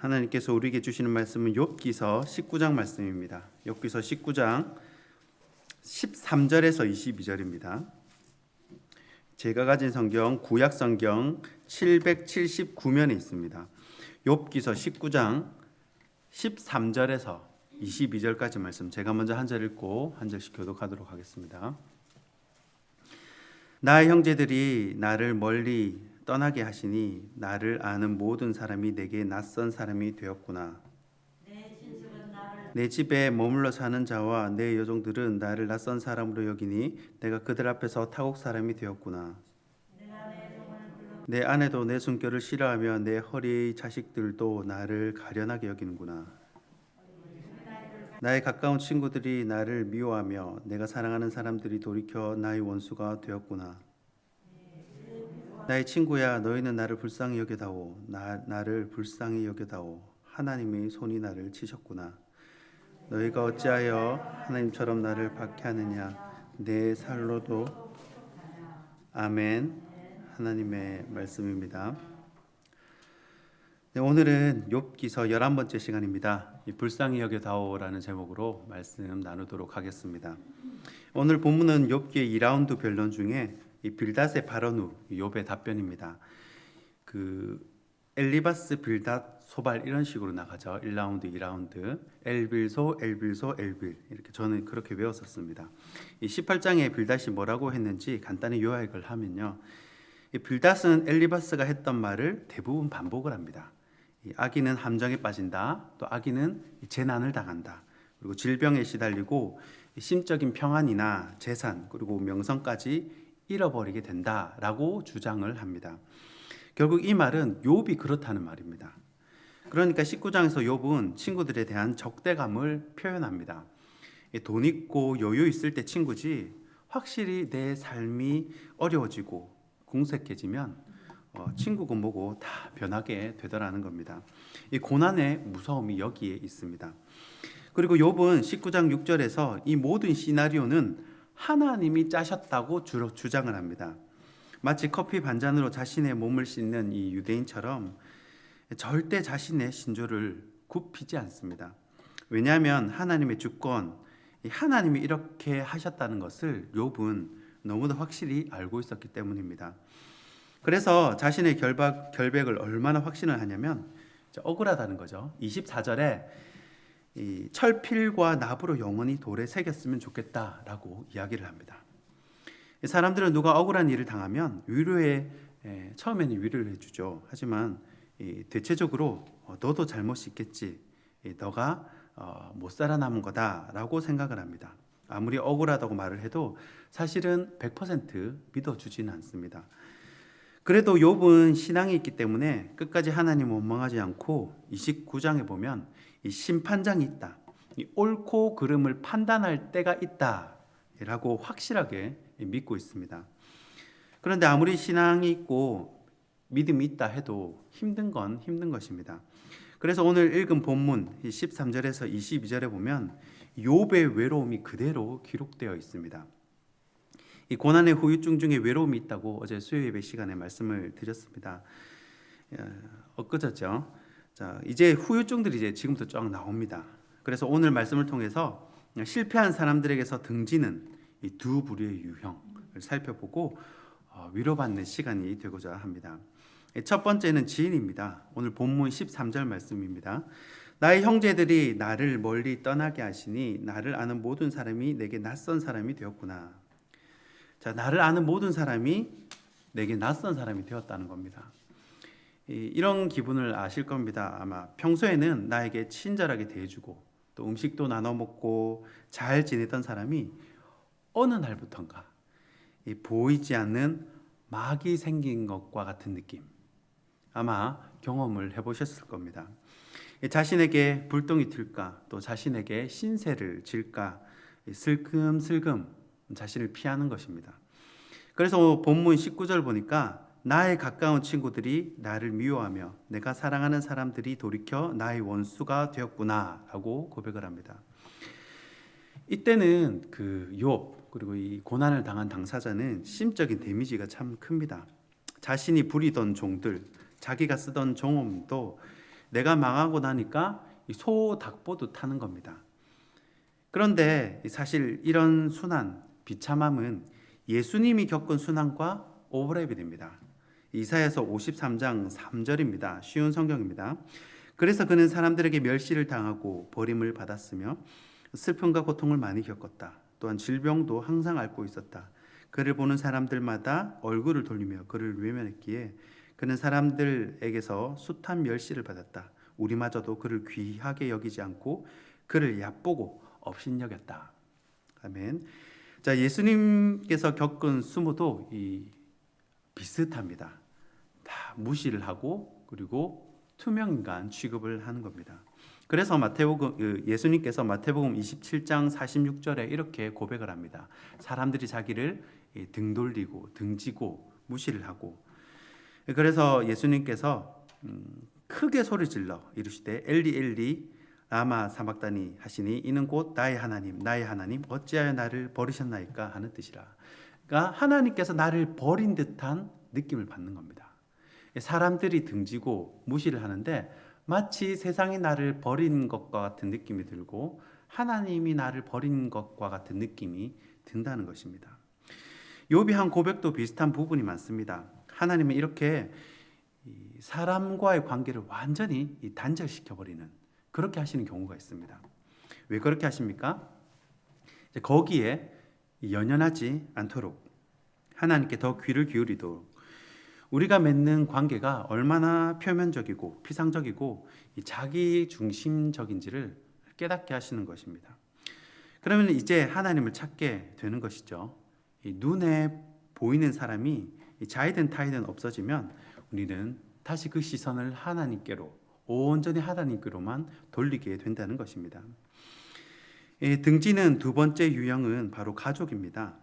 하나님께서 우리에게 주시는 말씀은 욥기서 19장 말씀입니다. 욥기서 19장 13절에서 22절입니다. 제가 가진 성경 구약 성경 779면에 있습니다. 욥기서 19장 13절에서 22절까지 말씀 제가 먼저 한 절 읽고 한 절씩 교독하도록 하겠습니다. 나의 형제들이 나를 멀리 떠나게 하시니 나를 아는 모든 사람이 내게 낯선 사람이 되었구나. 내 집에 머물러 사는 자와 내 여종들은 나를 낯선 사람으로 여기니 내가 그들 앞에서 타국 사람이 되었구나. 내 아내도 내 숨결을 싫어하며 내 허리의 자식들도 나를 가련하게 여기는구나. 나의 가까운 친구들이 나를 미워하며 내가 사랑하는 사람들이 돌이켜 나의 원수가 되었구나. 나의 친구야 너희는 나를 불쌍히 여겨다오. 나, 나를 불쌍히 여겨다오. 하나님의 손이 나를 치셨구나. 너희가 어찌하여 하나님처럼 나를 박해하느냐? 내 살로도. 아멘. 하나님의 말씀입니다. 네, 오늘은 욥기서 11번째 시간입니다. 이 불쌍히 여겨다오라는 제목으로 말씀 나누도록 하겠습니다. 오늘 본문은 욥기의 2라운드 변론 중에 이 빌닷의 발언 후 욥의 답변입니다. 그 엘리바스 빌닷 소발 이런 식으로 나가죠. 1라운드, 2라운드. 엘빌소, 엘빌소, 엘빌. 이렇게 저는 그렇게 외웠었습니다. 이 18장에 빌닷이 뭐라고 했는지 간단히 요약을 하면요. 이 빌닷은 엘리바스가 했던 말을 대부분 반복을 합니다. 이 아기는 함정에 빠진다. 또 아기는 재난을 당한다. 그리고 질병에 시달리고 심적인 평안이나 재산 그리고 명성까지 잃어버리게 된다라고 주장을 합니다. 결국 이 말은 욥이 그렇다는 말입니다. 그러니까 19장에서 욥은 친구들에 대한 적대감을 표현합니다. 돈 있고 여유 있을 때 친구지 확실히 내 삶이 어려워지고 궁색해지면 어, 친구고 뭐고 다 변하게 되더라는 겁니다. 이 고난의 무서움이 여기에 있습니다. 그리고 욥은 19장 6절에서 이 모든 시나리오는 하나님이 짜셨다고 주로 주장을 합니다. 마치 커피 반잔으로 자신의 몸을 씻는 이 유대인처럼 절대 자신의 신조를 굽히지 않습니다. 왜냐하면 하나님의 주권, 하나님이 이렇게 하셨다는 것을 욥은 너무나 확실히 알고 있었기 때문입니다. 그래서 자신의 결박, 결백을 얼마나 확신을 하냐면 억울하다는 거죠. 24절에 이 철필과 납으로 영원히 돌에 새겼으면 좋겠다라고 이야기를 합니다. 사람들은 누가 억울한 일을 당하면 위로에 처음에는 위로를 해주죠. 하지만 대체적으로 어, 너도 잘못이 있겠지. 너가 어, 못 살아남은 거다라고 생각을 합니다. 아무리 억울하다고 말을 해도 사실은 100% 믿어주지는 않습니다. 그래도 욥은 신앙이 있기 때문에 끝까지 하나님 원망하지 않고 29장에 보면 이 심판장이 있다. 이 옳고 그름을 판단할 때가 있다라고 확실하게 믿고 있습니다. 그런데 아무리 신앙이 있고 믿음이 있다 해도 힘든 건 힘든 것입니다. 그래서 오늘 읽은 본문 13절에서 22절에 보면 욥의 외로움이 그대로 기록되어 있습니다. 이 고난의 후유증 중에 외로움이 있다고 어제 수요 예배 시간에 말씀을 드렸습니다. 엊그저죠. 자, 이제 후유증들이 이제 지금부터 쫙 나옵니다. 그래서 오늘 말씀을 통해서 실패한 사람들에게서 등지는 이 두 부류의 유형을 살펴보고 어, 위로받는 시간이 되고자 합니다. 첫 번째는 지인입니다. 오늘 본문 13절 말씀입니다. 나의 형제들이 나를 멀리 떠나게 하시니 나를 아는 모든 사람이 내게 낯선 사람이 되었구나. 자, 나를 아는 모든 사람이 내게 낯선 사람이 되었다는 겁니다. 이런 기분을 아실 겁니다. 아마 평소에는 나에게 친절하게 대해주고 또 음식도 나눠 먹고 잘 지내던 사람이 어느 날부턴가 보이지 않는 막이 생긴 것과 같은 느낌 아마 경험을 해보셨을 겁니다. 자신에게 불똥이 튈까 또 자신에게 신세를 질까 슬금슬금 자신을 피하는 것입니다. 그래서 본문 19절 보니까 나의 가까운 친구들이 나를 미워하며 내가 사랑하는 사람들이 돌이켜 나의 원수가 되었구나라고 고백을 합니다. 이때는 그 욥 그리고 이 고난을 당한 당사자는 심적인 데미지가 참 큽니다. 자신이 부리던 종들, 자기가 쓰던 종업도 내가 망하고 나니까 이 소, 닭보도 타는 겁니다. 그런데 사실 이런 순환, 비참함은 예수님이 겪은 순환과 오버랩이 됩니다. 이사야서 53장 3절입니다. 쉬운 성경입니다. 그래서 그는 사람들에게 멸시를 당하고 버림을 받았으며 슬픔과 고통을 많이 겪었다. 또한 질병도 항상 앓고 있었다. 그를 보는 사람들마다 얼굴을 돌리며 그를 외면했기에 그는 사람들에게서 숱한 멸시를 받았다. 우리마저도 그를 귀하게 여기지 않고 그를 얕보고 업신여겼다. 아멘. 자, 예수님께서 겪은 수모도 이 비슷합니다. 다 무시를 하고 그리고 투명 인간 취급을 하는 겁니다. 그래서 마태복음 그 예수님께서 마태복음 27장 46절에 이렇게 고백을 합니다. 사람들이 자기를 등 돌리고 등지고 무시를 하고 그래서 예수님께서 음, 크게 소리 질러 이르시되 엘리 엘리 라마 사막다니 하시니 이는 곧 나의 하나님 나의 하나님 어찌하여 나를 버리셨나이까 하는 뜻이라. 그러니까 하나님께서 나를 버린 듯한 느낌을 받는 겁니다. 사람들이 등지고 무시를 하는데 마치 세상이 나를 버린 것과 같은 느낌이 들고 하나님이 나를 버린 것과 같은 느낌이 든다는 것입니다. 욥이 한 고백도 비슷한 부분이 많습니다. 하나님은 이렇게 사람과의 관계를 완전히 단절시켜 버리는 그렇게 하시는 경우가 있습니다. 왜 그렇게 하십니까? 거기에 연연하지 않도록 하나님께 더 귀를 기울이도록 우리가 맺는 관계가 얼마나 표면적이고 피상적이고 자기 중심적인지를 깨닫게 하시는 것입니다. 그러면 이제 하나님을 찾게 되는 것이죠. 눈에 보이는 사람이 자이든 타이든 없어지면 우리는 다시 그 시선을 하나님께로 온전히 하나님께로만 돌리게 된다는 것입니다. 등지는 두 번째 유형은 바로 가족입니다.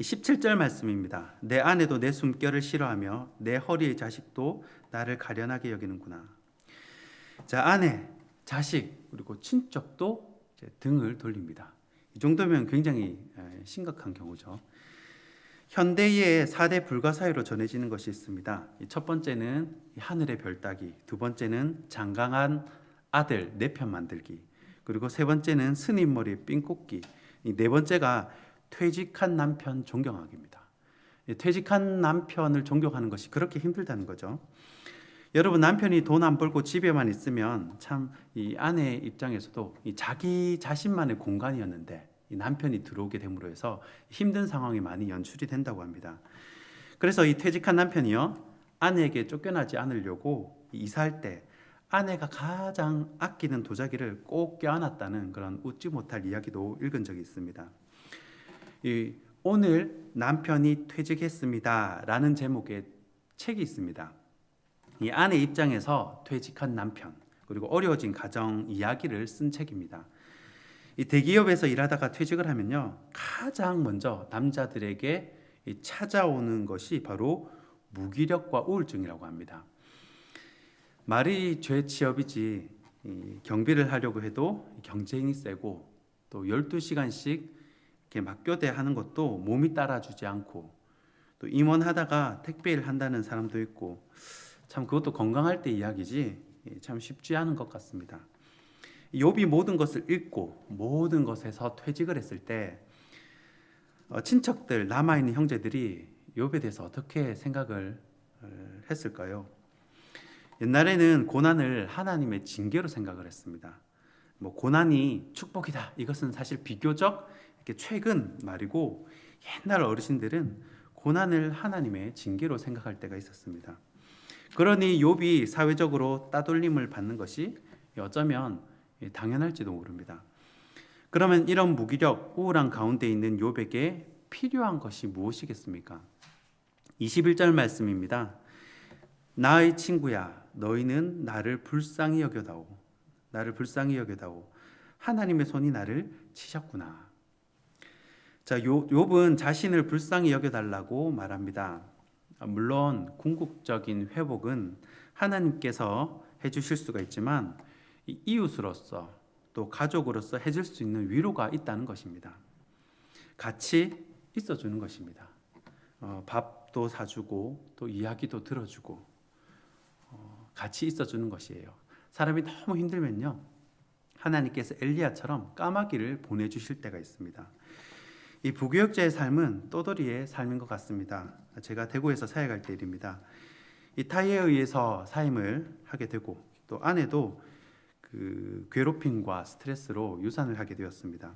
17절 말씀입니다. 내 아내도 내 숨결을 싫어하며 내 허리의 자식도 나를 가련하게 여기는구나. 자, 아내, 자식, 그리고 친척도 등을 돌립니다. 이 정도면 굉장히 심각한 경우죠. 현대의 4대 불가사의로 전해지는 것이 있습니다. 첫 번째는 하늘의 별 따기, 두 번째는 장강한 아들 네편 만들기, 그리고 세 번째는 스님 머리 삥 꽂기, 네 번째가 퇴직한 남편 존경하기입니다. 퇴직한 남편을 존경하는 것이 그렇게 힘들다는 거죠. 여러분 남편이 돈 안 벌고 집에만 있으면 참 이 아내 입장에서도 이 자기 자신만의 공간이었는데 이 남편이 들어오게 됨으로 해서 힘든 상황이 많이 연출이 된다고 합니다. 그래서 이 퇴직한 남편이요 아내에게 쫓겨나지 않으려고 이사할 때 아내가 가장 아끼는 도자기를 꼭 껴안았다는 그런 웃지 못할 이야기도 읽은 적이 있습니다. 이 오늘 남편이 퇴직했습니다라는 제목의 책이 있습니다. 이 아내 입장에서 퇴직한 남편 그리고 어려워진 가정 이야기를 쓴 책입니다. 이 대기업에서 일하다가 퇴직을 하면요 가장 먼저 남자들에게 찾아오는 것이 바로 무기력과 우울증이라고 합니다. 말이 죄 취업이지 경비를 하려고 해도 경쟁이 세고 또 12시간씩 이렇게 막교대 하는 것도 몸이 따라주지 않고 또 임원하다가 택배일 한다는 사람도 있고 참 그것도 건강할 때 이야기지 예, 참 쉽지 않은 것 같습니다. 욥이 모든 것을 잃고 모든 것에서 퇴직을 했을 때 어, 친척들 남아 있는 형제들이 욥에 대해서 어떻게 생각을 어, 했을까요? 옛날에는 고난을 하나님의 징계로 생각을 했습니다. 뭐 고난이 축복이다. 이것은 사실 비교적 최근 말이고 옛날 어르신들은 고난을 하나님의 징계로 생각할 때가 있었습니다. 그러니 욥이 사회적으로 따돌림을 받는 것이 어쩌면 당연할지도 모릅니다. 그러면 이런 무기력, 우울한 가운데 있는 욥에게 필요한 것이 무엇이겠습니까? 21절 말씀입니다. 나의 친구야, 너희는 나를 불쌍히 여겨다오. 나를 불쌍히 여겨다오. 하나님의 손이 나를 치셨구나. 자, 욥은 자신을 불쌍히 여겨달라고 말합니다. 물론 궁극적인 회복은 하나님께서 해주실 수가 있지만 이웃으로서 또 가족으로서 해줄 수 있는 위로가 있다는 것입니다. 같이 있어주는 것입니다. 어, 밥도 사주고 또 이야기도 들어주고 어, 같이 있어 주는 것이에요. 사람이 너무 힘들면요. 하나님께서 엘리야처럼 까마귀를 보내 주실 때가 있습니다. 이 부교역자의 삶은 떠돌이의 삶인 것 같습니다. 제가 대구에서 사역할 때 일입니다. 이 타이에 의해서 사임을 하게 되고 또 아내도 그 괴롭힘과 스트레스로 유산을 하게 되었습니다.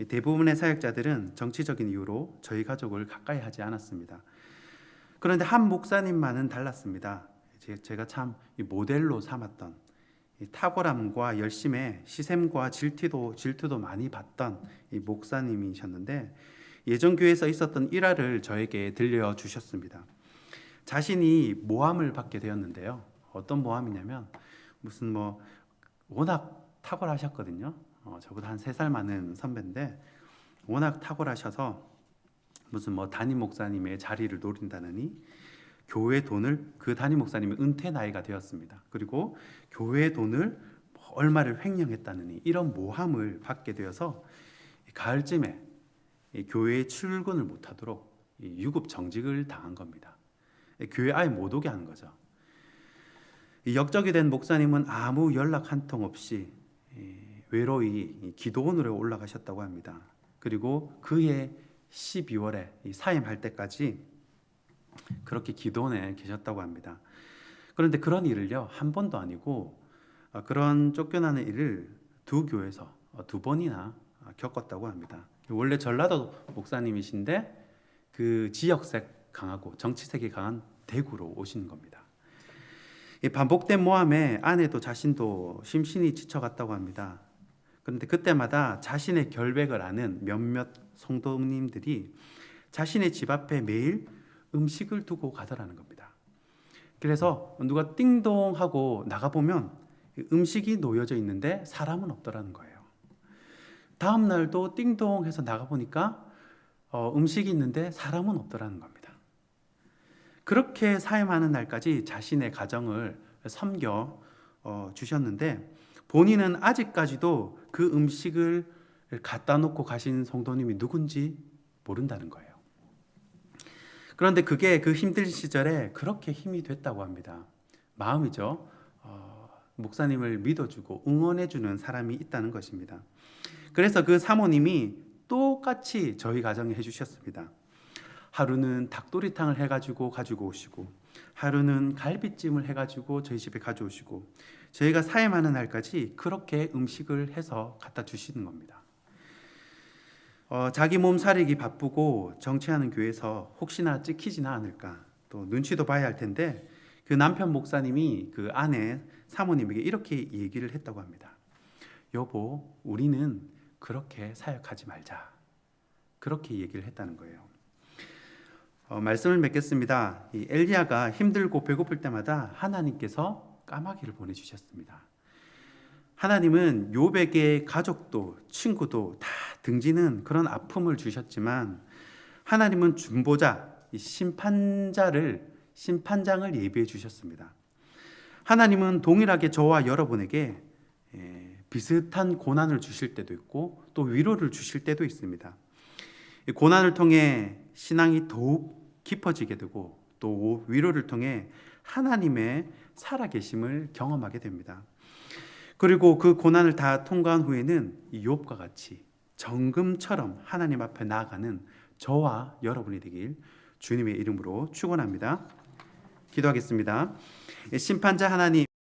이 대부분의 사역자들은 정치적인 이유로 저희 가족을 가까이 하지 않았습니다. 그런데 한 목사님만은 달랐습니다. 제- 제가 참이 모델로 삼았던 이 탁월함과 열심에 시샘과 질투도 질투도 많이 받던 이 목사님이셨는데 예전 교회에서 있었던 일화를 저에게 들려 주셨습니다. 자신이 모함을 받게 되었는데요. 어떤 모함이냐면 무슨 뭐 워낙 탁월하셨거든요. 어, 저보다 한 세 살 많은 선배인데 워낙 탁월하셔서 무슨 뭐 담임 목사님의 자리를 노린다느니 교회 돈을 그 담임 목사님이 은퇴 나이가 되었습니다. 그리고 교회 돈을 뭐 얼마를 횡령했다느니 이런 모함을 받게 되어서 이 가을쯤에 이 교회에 출근을 못하도록 이 유급 정직을 당한 겁니다. 이 교회 아예 못 오게 하는 거죠. 이 역적이 된 목사님은 아무 연락 한 통 없이 이 외로이 이 기도원으로 올라가셨다고 합니다. 그리고 그해 12월에 이 사임할 때까지 그렇게 기도원에 계셨다고 합니다. 그런데 그런 일을요 한 번도 아니고 어, 그런 쫓겨나는 일을 두 교회에서 어, 두 번이나 어, 겪었다고 합니다. 원래 전라도 목사님이신데 그 지역색 강하고 정치색이 강한 대구로 오신 겁니다. 이 반복된 모함에 아내도 자신도 심신이 지쳐갔다고 합니다. 그런데 그때마다 자신의 결백을 아는 몇몇 성도님들이 자신의 집 앞에 매일 음식을 두고 가더라는 겁니다. 그래서 누가 띵동 하고 나가 보면 음식이 놓여져 있는데 사람은 없더라는 거예요. 다음 날도 띵동 해서 나가 보니까 어, 음식이 있는데 사람은 없더라는 겁니다. 그렇게 사임하는 날까지 자신의 가정을 섬겨 어, 주셨는데 본인은 아직까지도 그 음식을 갖다 놓고 가신 성도님이 누군지 모른다는 거예요. 그런데 그게 그 힘든 시절에 그렇게 힘이 됐다고 합니다. 마음이죠. 어, 목사님을 믿어주고 응원해주는 사람이 있다는 것입니다. 그래서 그 사모님이 똑같이 저희 가정에 해주셨습니다. 하루는 닭도리탕을 해가지고 가지고 오시고, 하루는 갈비찜을 해가지고 저희 집에 가져오시고, 저희가 사임하는 날까지 그렇게 음식을 해서 갖다 주시는 겁니다. 어, 자기 몸 사리기 바쁘고 정치하는 교회에서 혹시나 찍히지나 않을까 또 눈치도 봐야 할 텐데 그 남편 목사님이 그 아내 사모님에게 이렇게 얘기를 했다고 합니다. 여보, 우리는 그렇게 사역하지 말자. 그렇게 얘기를 했다는 거예요. 어, 말씀을 맺겠습니다. 이 엘리야가 힘들고 배고플 때마다 하나님께서 까마귀를 보내주셨습니다. 하나님은 요백의 가족도 친구도 다 등지는 그런 아픔을 주셨지만 하나님은 중보자, 이 심판자를 심판장을 예비해 주셨습니다. 하나님은 동일하게 저와 여러분에게 예, 비슷한 고난을 주실 때도 있고 또 위로를 주실 때도 있습니다. 이 고난을 통해 신앙이 더욱 깊어지게 되고 또 위로를 통해 하나님의 살아계심을 경험하게 됩니다. 그리고 그 고난을 다 통과한 후에는 이 욥과 같이 정금처럼 하나님 앞에 나아가는 저와 여러분이 되길 주님의 이름으로 축원합니다. 기도하겠습니다. 심판자 하나님